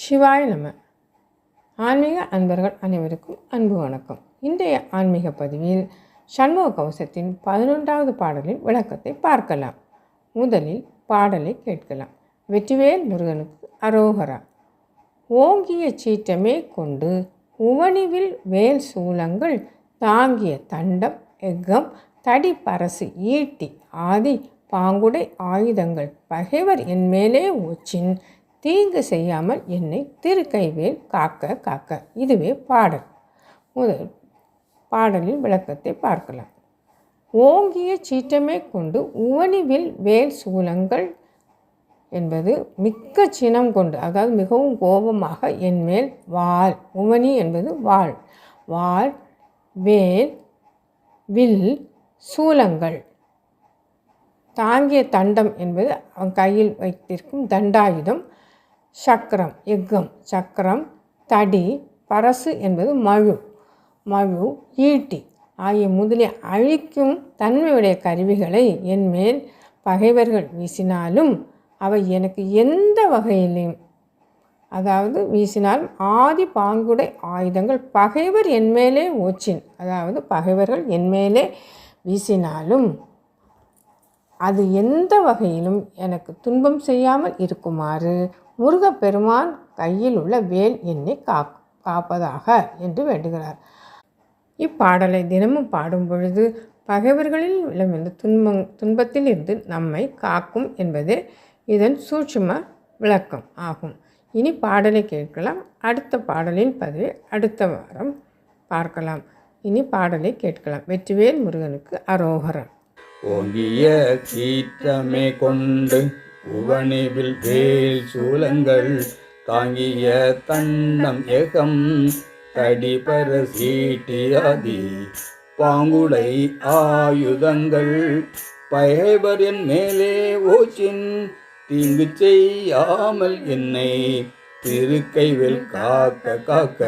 சிவாய் நம. ஆன்மீக அன்பர்கள் அனைவருக்கும் அன்பு வணக்கம். இன்றைய ஆன்மீக பதிவில் சண்முக கவசத்தின் பதினொன்றாவது பாடலின் விளக்கத்தை பார்க்கலாம். முதலில் பாடலை கேட்கலாம். வெற்றிவேல் முருகனுக்கு அரோகரா. ஓங்கிய சீற்றமே கொண்டு உவணிவில் வேல் சூலங்கள் தாங்கிய தண்டம் எக்கம் தடி பரசு ஈட்டி ஆதி பாங்குடை ஆயுதங்கள் பகைவர் என் மேலே ஒச்சின் தீங்கு செய்யாமல் என்னை திருக்கைவேல் காக்க காக்க. இதுவே பாடல். முதல் பாடலின் விளக்கத்தை பார்க்கலாம். ஓங்கிய சீற்றமே கொண்டு உவனிவில் வேல் சூலங்கள் என்பது மிக்க சினம் கொண்டு அதாவது மிகவும் கோபமாக என்மேல் வாள். உவனி என்பது வாள். வாள் வேல் வில் சூலங்கள். தாங்கிய தண்டம் என்பது அவன் கையில் வைத்திருக்கும் தண்டாயுதம். சக்கரம் எக்கம் சக்கரம் தடி பரசு என்பது மழு. மழு ஈட்டி ஆகிய முதலிய அழிக்கும் தன்மையுடைய கருவிகளை என்மேல் பகைவர்கள் வீசினாலும் அவை எனக்கு எந்த வகையிலும் அதாவது வீசினாலும் ஆதி பாங்குடை ஆயுதங்கள் பகைவர் என்மேலே ஓச்சின் அதாவது பகைவர்கள் என்மேலே வீசினாலும் அது எந்த வகையிலும் எனக்கு துன்பம் செய்யாமல் இருக்குமாறு முருகப்பெருமான் கையில் உள்ள வேல் என்னை காக் காப்பதாக என்று வேண்டுகிறார். இப்பாடலை தினமும் பாடும் பொழுது பகைவர்களில் விளம்பிந்த துன்பம் துன்பத்தில் இருந்து நம்மை காக்கும் என்பதே இதன் சூட்சும விளக்கம் ஆகும். இனி பாடலை கேட்கலாம். அடுத்த பாடலின் பதிவை அடுத்த வாரம் பார்க்கலாம். இனி பாடலை கேட்கலாம். வெற்றிவேல் முருகனுக்கு அரோகரம். ஓங்கிய சீற்றமே கொண்டு உவனிவில் வேல் சூலங்கள் தாங்கிய தன்னம் ஏகம் தடிபர சீட்டியாதி பாங்குடை ஆயுதங்கள். பகைவரின் மேலே ஓச்சின் தீங்கு செய்யாமல் என்னை திருக்கைவில் காக்க காக்க